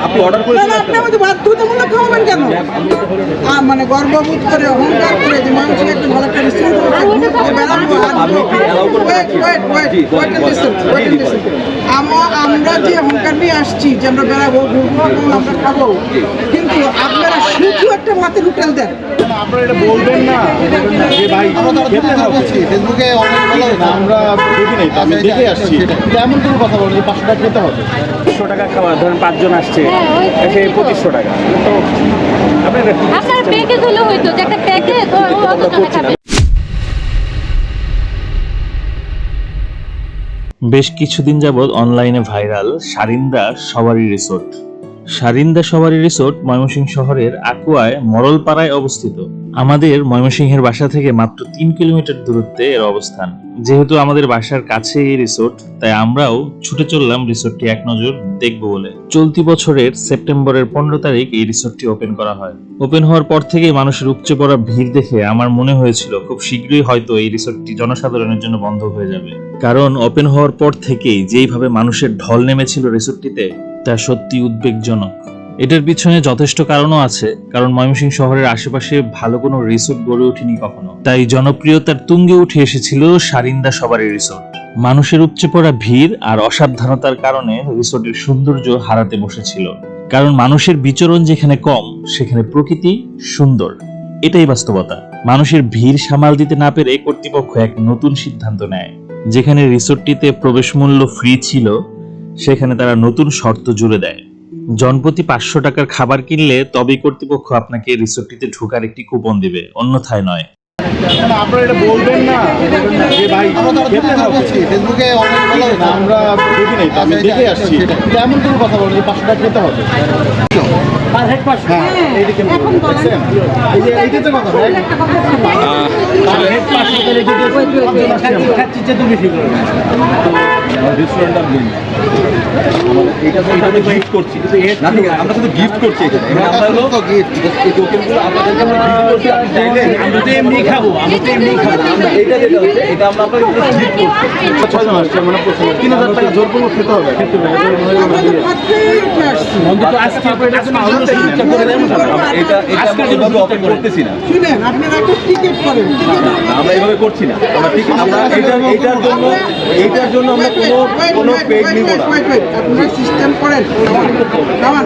আপনি অর্ডার করে না না আপনি আমাদের বাধ্যতামূলক খাওয়াবেন কেন? আ, মানে গর্ববোধ করে অহংকার যে মানুষের একটা ভালো একটা রেস্টুরেন্ট। আমরা যে অহংকার নিয়ে আসছি যে আমরা বেড়াবো ঘুরবো আমরা খাব কিন্তু আপনারা একটা ভাতের হোটেল দেন। আপনারা এটা বলবেন না যে ভাই ফেসবুকে অনেক বলা হয়েছে। আমরা দেখি নাই আমি দেখে আসছি। এমন কোনো কথা বলেন যে পাঁচশো টাকা খেতে হবে। একশো টাকা খাবার ধরেন পাঁচজন আসছে হ্যাঁ, ওই তো। এসে পঁচিশশো টাকা। তো আপনার আপনার প্যাকেজ হলে হইতো যে একটা প্যাকেজ অত টাকা খাবে। বেশ কিছুদিন যাবৎ অনলাইনে viral Sarinda Sabari resort Sarinda Sabari resort Mymensingh শহরের আকুয়ায় মরলপাড়ায় অবস্থিত। আমাদের ময়মনসিংহের বাসা থেকে মাত্র তিন কিলোমিটার দূরত্বে এর অবস্থান। যেহেতু আমাদের বাসার কাছে এই রিসোর্ট, তাই আমরাও ছুটে চললাম রিসোর্টটি এক নজর দেখব বলে। চলতি বছরের সেপ্টেম্বরের পনেরো তারিখ এই রিসোর্টটি ওপেন করা হয়। ওপেন হওয়ার পর থেকেই মানুষের উপচে পড়া ভিড় দেখে আমার মনে হয়েছিল, খুব শীঘ্রই হয়তো এই রিসোর্টটি জনসাধারণের জন্য বন্ধ হয়ে যাবে। কারণ ওপেন হওয়ার পর থেকেই যেইভাবে মানুষের ঢল নেমেছিল রিসোর্টটিতে তা সত্যি উদ্বেগজনক। এটার পিছনে যথেষ্ট কারণও আছে, কারণ ময়মনসিংহ শহরের আশেপাশে ভালো কোনো রিসোর্ট গড়ে ওঠেনি কখনো। তাই জনপ্রিয়তার তুঙ্গে উঠে এসেছিল সারিন্দা সবারই রিসোর্ট। মানুষের উপচে পড়া ভিড় আর অসাবধানতার কারণে রিসোর্টের সৌন্দর্য হারাতে বসেছিল। কারণ মানুষের বিচরণ যেখানে কম, সেখানে প্রকৃতি সুন্দর। এটাই বাস্তবতা। মানুষের ভিড় সামাল দিতে না পেরে কর্তৃপক্ষ এক নতুন সিদ্ধান্ত নেয়, যেখানে রিসোর্টটিতে প্রবেশ মূল্য ফ্রি ছিল সেখানে তারা নতুন শর্ত জুড়ে দেয় জনপ্রতি পাঁচশো টাকার খাবার কিনলে তবেই কর্তৃপক্ষ আপনাকে রিসোর্টটিতে ঢোকার একটি কুপন দিবে অন্যথায় নয় মানে আপনারা এটা বলবেন না যে ভাই ফেসবুকে অনেক বলা হয়েছে। আমরা দেখি নাই আমি দেখে আসছি এমন কোনো কথা বলেন যে পাঁচশো টাকা খেতে হবে হ্যাঁ এইদিকে এখন বলেন। দেখছেন? এই যে এইটাতে কথা এটা তো এটা গিফট করছি। না আমরা শুধু গিফট করছি এখানে। এখানে আমরা হলো তো এই টোকেনগুলো আপনাদেরকে আমরা গিফট করছি আপনি চাইলে আমরা তো এমনি খাব আমরা তো এমনি খাব। আমরা এটা যেটা হচ্ছে এটা আমরা আপনাকে গিফট করছি। ছয়জন আসছে মানে তিন হাজার টাকা। জোর খেতে হবে। খেতে হবে আজকে এটার এটা এটা আমরা এভাবে অফার করতেছি না। শুনেন আপনারা একটা টিকিট করেন। আমরা এইভাবে করছি না। আমরা ঠিক আমরা এটার জন্য এইটার জন্য আমরা কোনো কোনো পেড নিব না আপনারা সিস্টেম করেন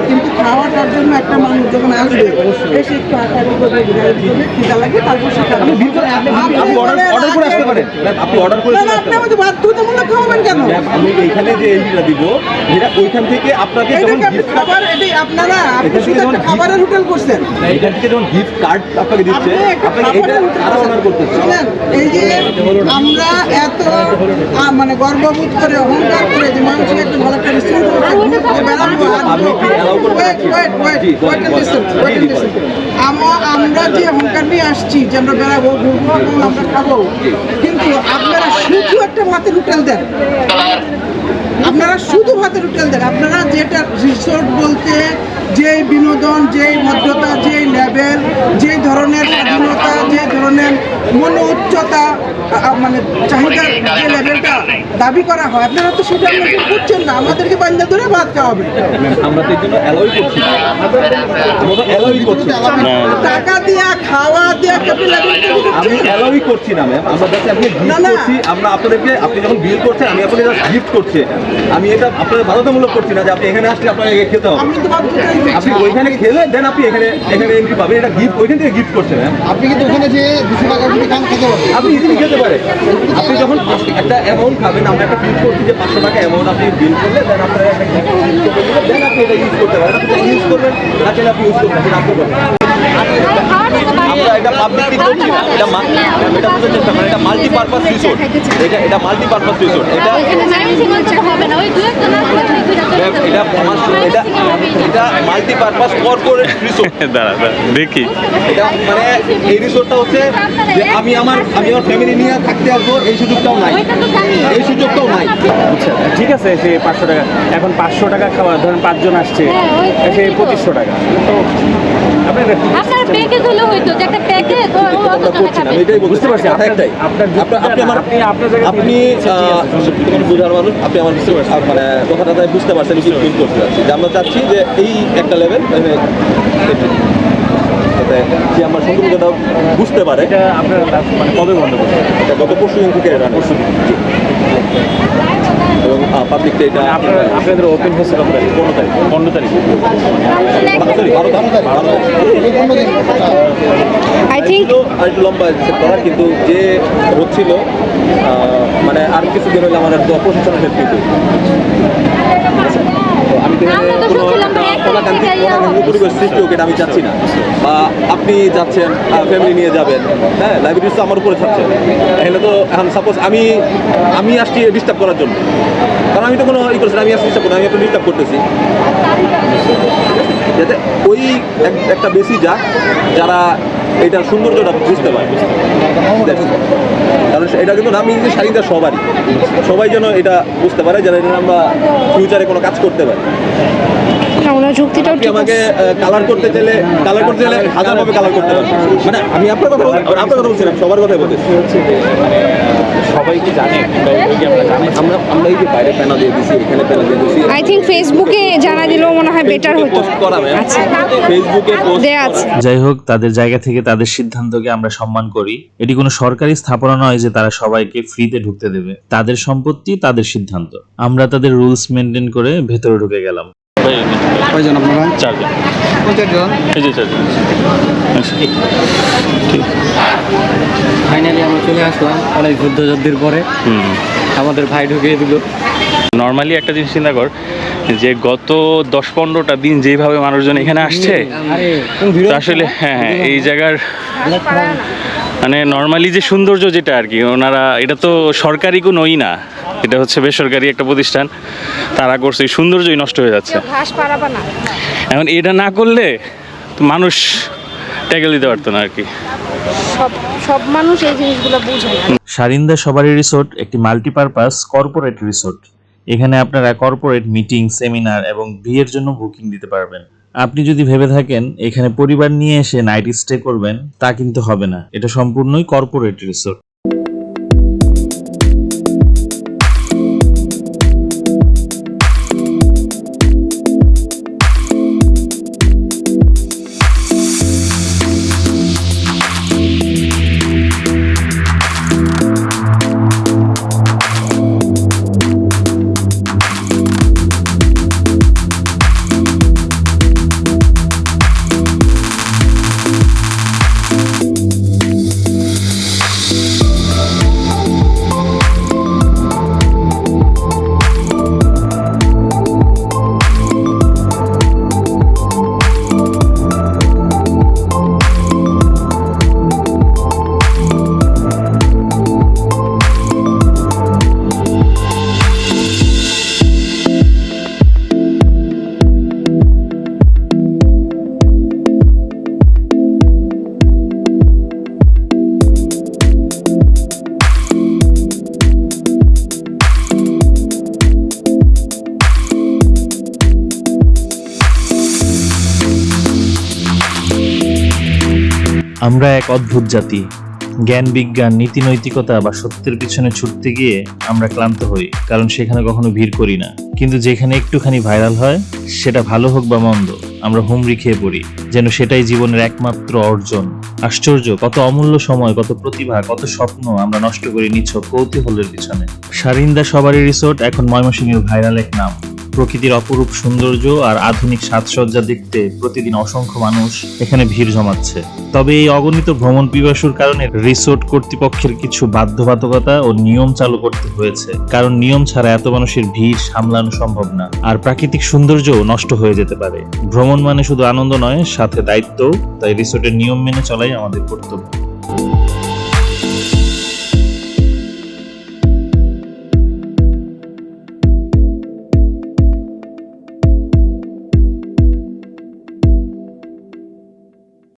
কিন্তু খাওয়াটার জন্য একটা মানুষ যখন আসবে এসে একটু আটারি খিদা লাগে তারপর সে খাবে। আপনি অর্ডার করে আসতে পারেন আপনি অর্ডার করে না, চলে আপনি আমাদের বাধ্যতামূলক খাওয়াবেন কেন আমি এইখানে যে এন্ট্রিটা দিব এটা ওইখান থেকে আপনাকে যখন খাবার এটাই আপনারা আপনি এখান থেকে শুধু একটা খাবারের হোটেল করছেন এখান থেকে যখন গিফট কার্ড আপনাকে দিচ্ছে আপনি একটা এটা আরও অর্ডার করছেন। এই যে আমরা এত মানে গর্ববোধ করে অহংকার করে যে মানুষের একটা ভালো একটা। আমরা যে অহংকার নিয়ে আসছি যে আমরা বেড়াবো ঘুরবো আমরা খাব কিন্তু আপনারা শুধু একটা ভাতের হোটেল দেন। আপনারা শুধু ভাতের হোটেল দেন। আপনারা যেটা রিসোর্ট বলতে যে বিনোদন যে ভদ্রতা যে লেভেল যে ধরনের স্বাধীনতা মন উচ্চতা মানে চাহিদার যে লেভেলটা দাবি করা হয় আপনারা তো সেটা মেনটেন করছেন না আমাদেরকে বান্ধা ধরে ভাত খাওয়াবেন আমরা তো এই জন্য অ্যালাউই করছি। আমরা করছি। টাকা দিয়া খাওয়া দিয়া ক্যাপিটাল আমি অ্যালাউই করছি না ম্যাম আমরা যাতে আপনি গিফট। করছি। আমরা আপনাদেরকে আপনি যখন বিল করছেন আমি আপনাকে জাস্ট গিফট করছি। আমি এটা আপনাদের বাধ্যতামূলক করছি না যে আপনি এখানে আসলে আপনাকে খেতে হবে। আপনি ওইখানে খেলে দেন আপনি এখানে এখানে এন্ট্রি পাবেন। এটা গিফট ওইখান থেকে গিফট করছেন ম্যাম আপনি কিন্তু ওখানে যে দুশো টাকা আপনি ইজিলি খেতে পারেন। আপনি যখন একটা অ্যামাউন্ট খাবেন, আমরা একটা ফিক্স করছি যে পাঁচশো টাকা অ্যামাউন্ট আপনি বিল করলে দেন আপনারা একটা then আপনি এটা ইউজ করতে পারেন। আপনি ইউজ করবেন, না চাইলে আপনি ইউজ করতে। আমরা এটা পাবলিকলি করছি না? এটা এটা বুঝতে চেষ্টা করেন এটা মাল্টিপারপাস রিসোর্ট এটা এটা মাল্টিপারপাস রিসোর্ট এটা এটা এটা এটা মাল্টিপারপাস কর্পোরেট রিসোর্ট দাঁড়া দেখি। এটা মানে এই রিসোর্টটা হচ্ছে যে আমি আমার আমি আমার ফ্যামিলি নিয়ে থাকতে আসব এই সুযোগটাও নাই। এই সুযোগটাও নাই। ঠিক আছে সে পাঁচশো টাকা। এখন পাঁচশো টাকা খাবার ধরেন পাঁচজন আসছে হ্যাঁ। এসে পঁচিশশো টাকা। তো আপনার প্যাকেজ হলে হয়তো যে একটা প্যাকেজ আমরা অত টাকা করছি না, খাবে আমি এটাই বুঝতে পারছি, একটাই আপনি আপনি আমার আপনি বুঝার মানুষ আপনি আমার বুঝতে পারছেন। মানে কথাটা তাই বুঝতে পারছেন কি ফিল করতে চাচ্ছি যে আমরা চাচ্ছি যে এই একটা লেভেল যাতে যে আমার সম্পর্কটা বুঝতে পারে। এটা আপনার মানে কবে বন্ধ করছেন এটা গত পরশু দিন থেকে পরশু পাবলিকটা এটা আপনার আপনাদের ওপেন হয়েছে কত তারিখ? পনেরো তারিখ। পনেরো তারিখ। বারো তারিখ। বারো আই থিঙ্ক আর একটু লম্বা করা কিন্তু যে হচ্ছিল মানে আর কিছুদিন হলে আমার একটু প্রশাসনের কিন্তু আমি তো এখানে পরিবেশ সৃষ্টি হোক এটা আমি চাচ্ছি না। বা আপনি যাচ্ছেন ফ্যামিলি নিয়ে যাবেন হ্যাঁ লাইব্রেরি তো আমার উপরে থাকছে। এখানে তো এখন সাপোজ আমি আমি আসছি ডিস্টার্ব করার জন্য। কারণ আমি তো কোনো ই করছি আমি আসছি ডিস্টার্ব করি না, আমি একটু ডিস্টার্ব করতেছি। যাতে ওই এক- একটা বেশি যাক যারা এটার সৌন্দর্যটা বুঝতে পারে। কারণ এটা কিন্তু নাম ইংলিশ শাড়িটা সবারই। সবাই যেন এটা বুঝতে পারে যেন আমরা ফিউচারে কোনো কাজ করতে পারি। না ওনার যুক্তিটাও ঠিক আমাকে আছে। কালার করতে চাইলে কালার করতে চাইলে হাজার ভাবে কালার করতে মানে আমি আপনার কথা আপনার কথা বলছিলাম সবার কথাই বলতেছি। মানে সবাই কি জানে। আমরা আমরা এই যে বাইরে প্যানা দিয়ে দিছি এখানে প্যানা দিয়ে দিছি আই থিঙ্ক ফেসবুকে জানা দিলেও মনে হয় বেটার হতো। আচ্ছা। ফেসবুকে পোস্ট যাই হোক তাদের জায়গা থেকে তাদের সিদ্ধান্তকে আমরা সম্মান করি। এটি কোনো সরকারি স্থাপনা নয় যে তারা সবাইকে ফ্রিতে ঢুকতে দেবে। তাদের সম্পত্তি তাদের সিদ্ধান্ত। আমরা তাদের রুলস মেনটেন করে ভেতরে ঢুকে গেলাম। কয়জন আপনারা? চারজন। পঞ্চাশ এই যে চারজন। ফাইনালি আমরা চলে আসলাম অনেক যুদ্ধ যুদ্ধের পরে আমাদের ভাই ঢুকিয়ে দিল। নর্মালি একটা জিনিস চিন্তা কর যে গত দশ পনেরোটা দিন যেভাবে মানুষজন এখানে আসছে আসলে হ্যাঁ হ্যাঁ, এই জায়গার মানে নর্মালি যে সৌন্দর্য যেটা আর কি ওনারা এটা তো সরকারি কোনোই না এটা হচ্ছে বেসরকারি একটা প্রতিষ্ঠান তারা করছে এই সৌন্দর্যই নষ্ট হয়ে যাচ্ছে। এখন এটা না করলে তো মানুষ ট্যাগেল দিতে পারতো না আর কি। সব সব মানুষ এই জিনিসগুলো বুঝে না। সারিন্দা সবারই রিসোর্ট একটি মাল্টিপারপাস কর্পোরেট রিসোর্ট। এখানে আপনারা কর্পোরেট মিটিং সেমিনার এবং বিয়ের জন্য বুকিং দিতে পারবেন। আপনি যদি ভেবে থাকেন এখানে পরিবার নিয়ে এসে নাইট স্টে করবেন তা কিন্তু হবে না। এটা সম্পূর্ণই কর্পোরেট রিসোর্ট। আমরা এক অদ্ভুত জাতি। জ্ঞান, বিজ্ঞান, নীতি, নৈতিকতা বা সত্যের পিছনে ছুটতে গিয়ে আমরা ক্লান্ত হই, কারণ সেখানে কখনো ভিড় করি না। কিন্তু যেখানে একটুখানি ভাইরাল হয়, সেটা ভালো হোক বা মন্দ, আমরা হুমড়ি খেয়ে পড়ি, যেন সেটাই জীবনের একমাত্র অর্জন। আশ্চর্য, কত অমূল্য সময়, কত প্রতিভা, কত স্বপ্ন আমরা নষ্ট করি নিছক কৌতূহলের পিছনে। সারিন্দা সবারই রিসোর্ট, এখন ময়মনসিংহের ভাইরাল এক নাম। প্রকৃতির অপরূপ সৌন্দর্য আর আধুনিক সাজসজ্জা দেখতে প্রতিদিন অসংখ্য মানুষ এখানে ভিড় জমাচ্ছে। তবে এই অগণিত ভ্রমণ পিপাসুর কারণে রিসোর্ট কর্তৃপক্ষের কিছু বাধ্যবাধকতা ও নিয়ম চালু করতে হয়েছে। কারণ নিয়ম ছাড়া এত মানুষের ভিড় সামলানো সম্ভব না। আর প্রাকৃতিক সৌন্দর্য নষ্ট হয়ে যেতে পারে। ভ্রমণ মানে শুধু আনন্দ নয়, সাথে দায়িত্ব তাই রিসোর্টের নিয়ম মেনে চলাই আমাদের কর্তব্য।